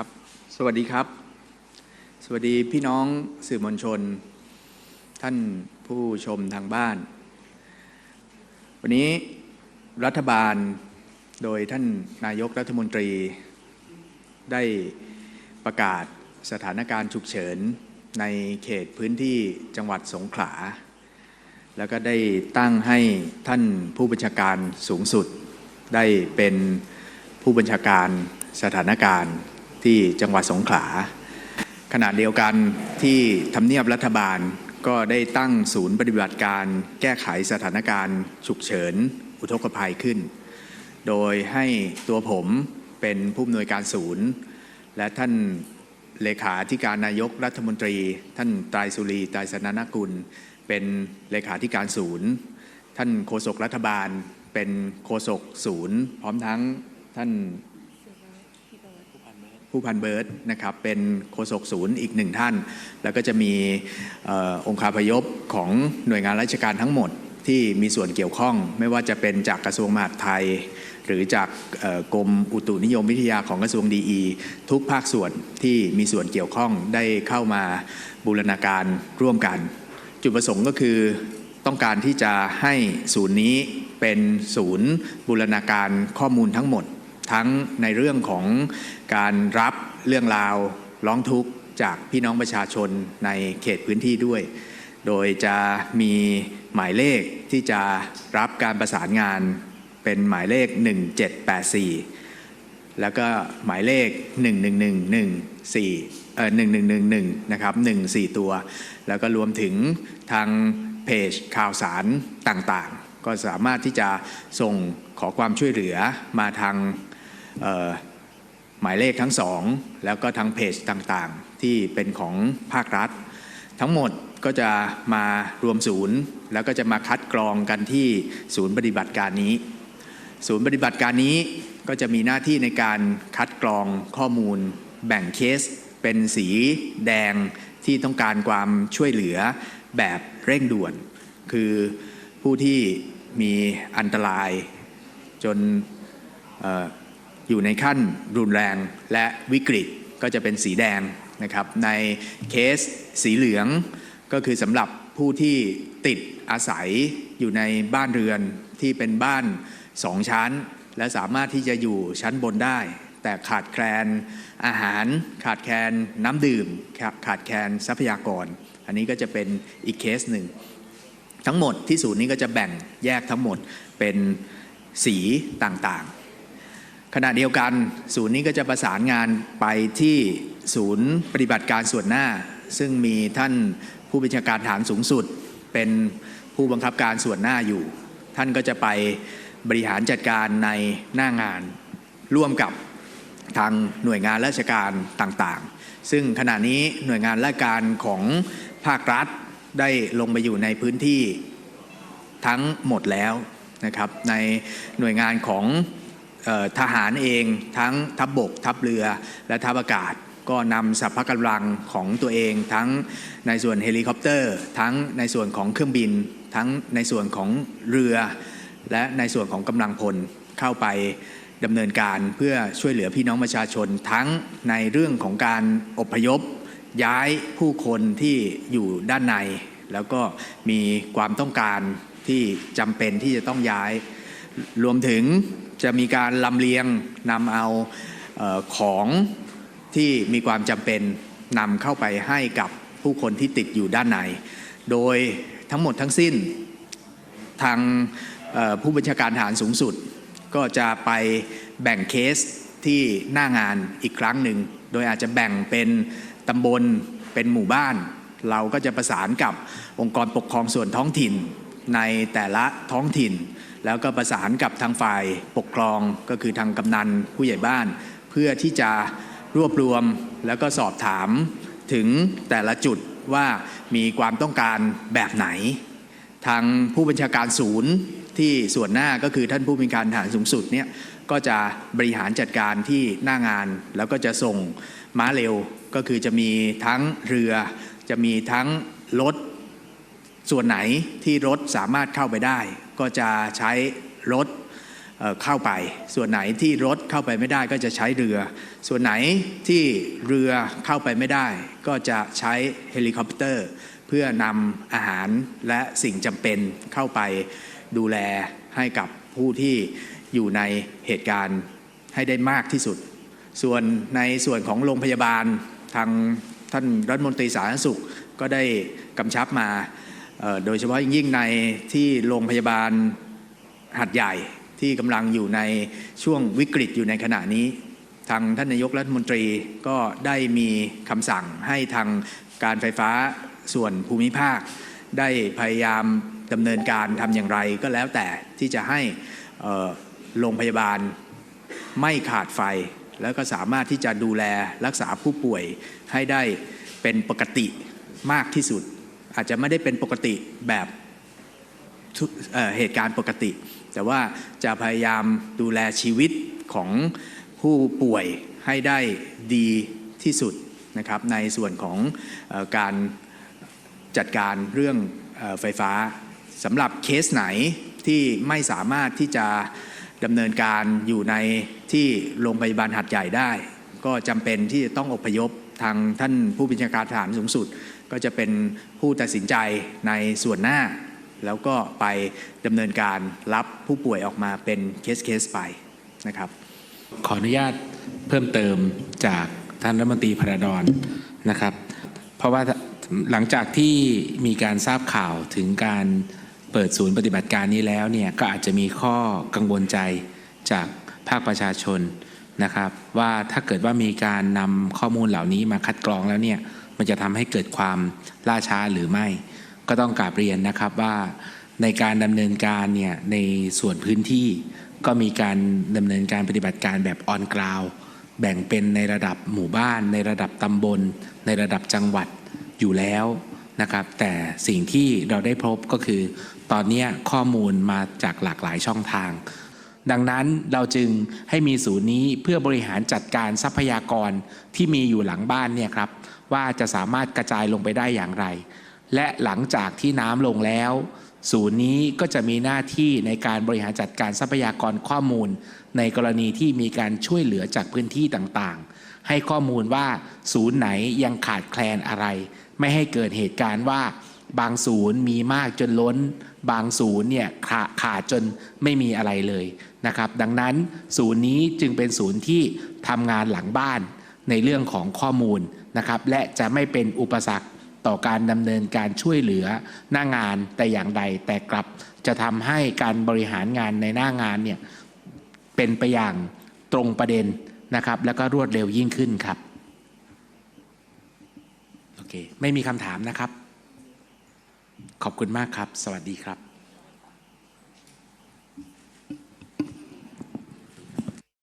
ครับ สวัสดีครับ สวัสดีพี่น้องสื่อมวลชน ท่านผู้ชมทางบ้าน วันนี้รัฐบาลโดยท่านนายกรัฐมนตรี ได้ประกาศสถานการณ์ฉุกเฉินในเขตพื้นที่จังหวัดสงขลา แล้วก็ได้ตั้งให้ท่านผู้บัญชาการสูงสุด ได้เป็นผู้บัญชาการสถานการณ์ ที่จังหวัดสงขลา ขณะเดียวกันที่ทำเนียบรัฐบาลก็ได้ตั้งศูนย์ปฏิบัติการแก้ไขสถานการณ์ฉุกเฉิน อุทกภัยขึ้น โดยให้ตัวผมเป็นผู้อำนวยการศูนย์ และท่านเลขาธิการนายกรัฐมนตรี ท่านตรสุรีตรสนานกุล เป็นเลขาธิการศูนย์ ท่านโฆษกรัฐบาลเป็นโฆษกศูนย์ พร้อมทั้งท่าน ผู้พันเบิร์ดนะครับเป็นโฆษกศูนย์อีกหนึ่งท่าน แล้วก็จะมีอองค์คาพยพของหน่วยงานราชการทั้งหมดที่มีส่วนเกี่ยวข้อง ไม่ว่าจะเป็นจากกระทรวงมหาดไทย หรือจากกรมอุตุนิยมวิทยาของกระทรวงดีอีทุกภาคส่วนที่มีส่วนเกี่ยวข้องได้เข้ามาบูรณาการร่วมกัน จุดประสงค์ก็คือต้องการที่จะให้ศูนย์นี้เป็นศูนย์บูรณาการข้อมูลทั้งหมด ทั้งในเรื่องของการรับเรื่องราวร้องทุกข์จากพี่น้องประชาชนในเขตพื้นที่ด้วย โดยจะมีหมายเลขที่จะรับการประสานงานเป็นหมายเลข 1784 แล้วก็หมายเลข 111114เอ่อ1111นะครับ14 ตัว แล้วก็รวมถึงทางเพจข่าวสารต่างๆ ก็สามารถที่จะส่งขอความช่วยเหลือมาทาง หมายเลขทั้งสองแล้วก็ทางเพจต่างๆ ที่เป็นของภาครัฐ ทั้งหมดก็จะมารวมศูนย์ แล้วก็จะมาคัดกรองกันที่ศูนย์ปฏิบัติการนี้ ศูนย์ปฏิบัติการนี้ก็จะมีหน้าที่ในการคัดกรองข้อมูล แบ่งเคส เป็นสีแดงที่ต้องการความช่วยเหลือแบบเร่งด่วน คือผู้ที่มีอันตรายจน อยู่ในขั้นรุนแรงและวิกฤตก็จะเป็นสีแดงนะครับในเคสสีเหลืองก็คือสำหรับผู้ที่ติดอาศัยอยู่ในบ้านเรือนที่เป็นบ้านสองชั้น และสามารถที่จะอยู่ชั้นบนได้ แต่ขาดแคลนอาหาร ขาดแคลนน้ำดื่ม ขาขาดแคลนทรัพยากร อันนี้ก็จะเป็นอีกเคสหนึ่ง ทั้งหมดที่ศูนย์นี้ก็จะแบ่งแยกทั้งหมดเป็นสีต่างๆ ขณะเดียวกัน ศูนย์นี้ก็จะประสานงานไปที่ศูนย์ปฏิบัติการส่วนหน้า ซึ่งมีท่านผู้บัญชาการฐานสูงสุด เป็นผู้บังคับการส่วนหน้าอยู่ ท่านก็จะไปบริหารจัดการในหน้างาน ร่วมกับทางหน่วยงานราชการต่างๆ ซึ่งขณะนี้หน่วยงานราชการของภาครัฐได้ลงไปอยู่ในพื้นที่ทั้งหมดแล้วนะครับในหน่วยงานของ ทหารเองทั้งทัพบบก ทัพเรือและทัพอากาศ ก็นำสัพพกำลังของตัวเอง ทั้งในส่วนเฮลิคอปเตอร์ ทั้งในส่วนของเครื่องบิน ทั้งในส่วนของเรือ และในส่วนของกำลังพลเข้าไปดำเนินการเพื่อช่วยเหลือพี่น้องประชาชน ทั้งในเรื่องของการอพยพย้ายผู้คนที่อยู่ด้านใน แล้วก็มีความต้องการที่จำเป็นที่จะต้องย้าย รวมถึงจะมีการลำเลียงนำเอาของที่มีความจำเป็นนำเข้าไปให้กับผู้คนที่ติดอยู่ด้านใน โดยทั้งหมดทั้งสิ้นทางผู้บัญชาการทหารสูงสุด ก็จะไปแบ่งเคสที่หน้างานอีกครั้งหนึ่ง โดยอาจจะแบ่งเป็นตำบลเป็นหมู่บ้าน เราก็จะประสานกับองค์กรปกครองส่วนท้องถิ่นในแต่ละท้องถิ่น แล้วก็ประสานกับทางฝ่ายปกครองก็คือทางกำนันผู้ใหญ่บ้าน เพื่อที่จะรวบรวมแล้วก็สอบถามถึงแต่ละจุดว่ามีความต้องการแบบไหน ทางผู้บัญชาการศูนย์ที่ส่วนหน้าก็คือท่านผู้มีการฐานสูงสุดเนี่ยก็จะบริหารจัดการที่หน้างาน แล้วก็จะส่งม้าเร็วก็คือจะมีทั้งเรือ จะมีทั้งรถ ส่วนไหนที่รถสามารถเข้าไปได้ ก็จะใช้รถเข้าไป ส่วนไหนที่รถเข้าไปไม่ได้ก็จะใช้เรือ ส่วนไหนที่เรือเข้าไปไม่ได้ ก็จะใช้เฮลิคอปเตอร์ เพื่อนำอาหารและสิ่งจำเป็นเข้าไปดูแลให้กับผู้ที่อยู่ในเหตุการณ์ให้ได้มากที่สุด ส่วนในส่วนของโรงพยาบาลทางท่านรัฐมนตรีสาธารณสุขก็ได้กำชับมา โดยเฉพาะยิ่งในที่โรงพยาบาลหัดใหญ่ที่กำลังอยู่ในช่วงวิกฤตอยู่ในขณะนี้ ทางท่านนายกรัฐมนตรีก็ได้มีคำสั่งให้ทางการไฟฟ้าส่วนภูมิภาค ได้พยายามดำเนินการทำอย่างไรก็แล้วแต่ที่จะให้โรงพยาบาลไม่ขาดไฟ แล้วก็สามารถที่จะดูแลรักษาผู้ป่วยให้ได้เป็นปกติมากที่สุด อาจจะไม่ได้เป็นปกติแบบเเหตุการณ์ปกติ แต่ว่าจะพยายามดูแลชีวิตของผู้ป่วยให้ได้ดีที่สุดนะครับในส่วนของอการจัดการเรื่องอไฟฟ้าสำหรับเคสไหนที่ไม่สามารถที่จะดำเนินการอยู่ในที่โรงพยาบาลหัดใหญ่ได้ ก็จำเป็นที่จะต้องอพยพทางท่านผู้บัญชาการทหารสูงสุด ก็จะเป็นผู้ตัดสินใจในส่วนหน้า แล้วก็ไปดำเนินการรับผู้ป่วยออกมาเป็นเคสเคสไปนะครับ ขออนุญาตเพิ่มเติมจากท่านรัฐมนตรีพระดอนนะครับ เพราะว่าหลังจากที่มีการทราบข่าวถึงการเปิดศูนย์ปฏิบัติการนี้แล้วเนี่ยก็อาจจะมีข้อกังวลใจจากภาคประชาชนนะครับ ว่าถ้าเกิดว่ามีการนำข้อมูลเหล่านี้มาคัดกรองแล้วเนี่ย มันจะทำให้เกิดความล่าช้าหรือไม่ ก็ต้องกราบเรียนนะครับว่าในการดำเนินการเนี่ยในส่วนพื้นที่ก็มีการดำเนินการปฏิบัติการแบบออนกราวแบ่งเป็นในระดับหมู่บ้าน ในระดับตำบล ในระดับจังหวัดอยู่แล้วนะครับแต่สิ่งที่เราได้พบก็คือ ตอนนี้ข้อมูลมาจากหลากหลายช่องทาง ดังนั้นเราจึงให้มีศูนย์นี้เพื่อบริหารจัดการทรัพยากรที่มีอยู่หลังบ้านเนี่ยครับ ว่าจะสามารถกระจายลงไปได้อย่างไร และหลังจากที่น้ำลงแล้ว ศูนย์นี้ก็จะมีหน้าที่ในการบริหารจัดการทรัพยากรข้อมูล ในกรณีที่มีการช่วยเหลือจากพื้นที่ต่างๆ ให้ข้อมูลว่าศูนย์ไหนยังขาดแคลนอะไร ไม่ให้เกิดเหตุการณ์ว่า บางศูนย์มีมากจนล้น บางศูนย์เนี่ยขาขาดจนไม่มีอะไรเลยนะครับ ดังนั้นศูนย์นี้จึงเป็นศูนย์ที่ทำงานหลังบ้าน ในเรื่องของข้อมูลนะครับและจะไม่เป็นอุปสรรคต่อการดำเนินการช่วยเหลือหน้างานแต่อย่างใด แต่กลับจะทำให้การบริหารงานในหน้างานเนี่ยเป็นไปอย่างตรงประเด็นนะครับ แล้วก็รวดเร็วยิ่งขึ้นครับโอเคไม่มีคำถามนะครับ ขอบคุณมากครับ สวัสดีครับ